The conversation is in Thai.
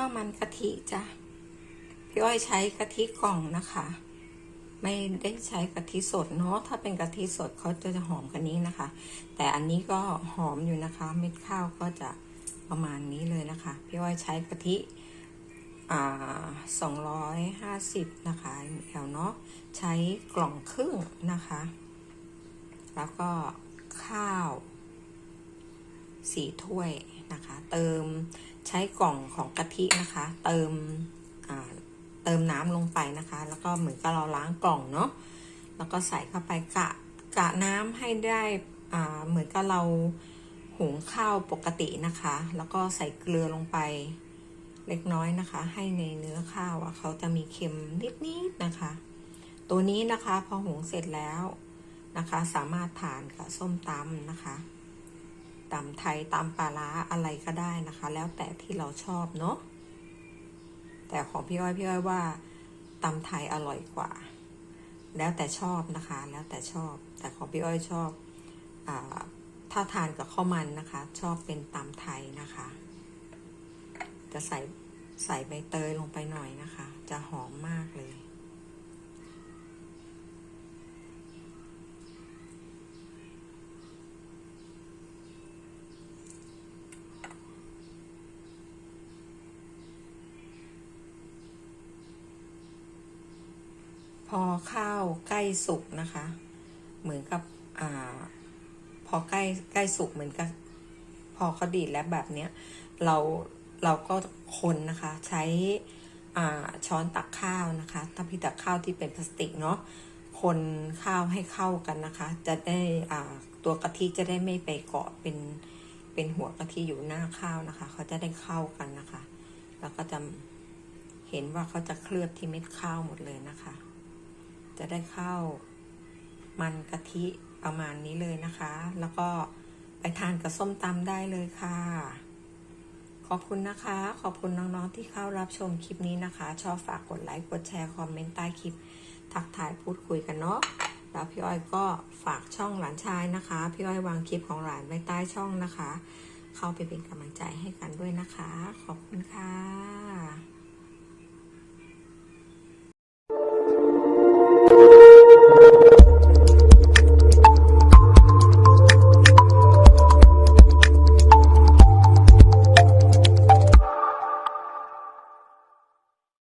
ข้าวมันกะทิจ้ะพี่อ้อยใช้กะทิกล่องนะคะ ไม่ได้ใช้กะทิสดเนาะถ้าเป็นกะทิสดเขาจะหอมกว่านี้นะคะ แต่อันนี้ก็หอมอยู่นะคะ เม็ดข้าวก็จะประมาณนี้เลยนะคะพี่อ้อยใช้กะทิสองร้อยห้าสิบนะคะแอลเนาะใช้กล่องครึ่งนะคะ แล้วก็ข้าวสี่ถ้วยนะคะ เติม ใช้กล่องของกะทินะคะ เติมเติมน้ำลงไปนะคะ แล้วก็เหมือนกับเราล้างกล่องเนาะแล้วก็ใส่เข้าไปกะกะน้ำให้ได้เหมือนกับเราหุงข้าวปกตินะคะ แล้วก็ใส่เกลือลงไปเล็กน้อยนะคะ ให้ในเนื้อข้าวอะเขาจะมีเค็มนิดๆนะคะ ตัวนี้นะคะพอหุงเสร็จแล้วนะคะ สามารถทานกับส้มตำนะคะ ตำไทยตำปลาร้าอะไรก็ได้นะคะ แล้วแต่ที่เราชอบเนาะแต่ของพี่อ้อยพี่อ้อยว่าตำไทยอร่อยกว่า แล้วแต่ชอบนะคะ แล้วแต่ชอบ แต่ของพี่อ้อยชอบอถ้าทานกับข้าวมันนะคะ ชอบเป็นตำไทยนะคะ จะใส่ใส่ใบเตยลงไปหน่อยนะคะ จะหอมมากเลย พอข้าวใกล้สุกนะคะ เหมือนกับอ่าพอใกล้ใกล้สุกเหมือนกับ พอเขาดีดแล้วแบบเนี้ยเราเราก็คนนะคะ ใช้อ่าช้อนตักข้าวนะคะถ้าพี่ตักข้าวที่เป็นพลาสติกเนาะคนข้าวให้เข้ากันนะคะ จะได้อ่าตัวกะทิจะได้ไม่ไปเกาะเป็นเป็นหัวกะทิอยู่หน้าข้าวนะคะ เขาจะได้เข้ากันนะคะ แล้วก็จะเห็นว่าเขาจะเคลือบที่เม็ดข้าวหมดเลยนะคะ จะได้เข้ามันกะทิประมาณนี้เลยนะคะ แล้วก็ไปทานกับส้มตำได้เลยค่ะ ขอบคุณนะคะ ขอบคุณน้องๆที่เข้ารับชมคลิปนี้นะคะ ชอบฝากกดไลค์ กดแชร์ คอมเมนต์ใต้คลิป ทักทายพูดคุยกันเนาะ แล้วพี่อ้อยก็ฝากช่องหลานชายนะคะ พี่อ้อยวางคลิปของหลานไว้ใต้ช่องนะคะ เข้าไปเป็นกำลังใจให้กันด้วยนะคะ ขอบคุณค่ะ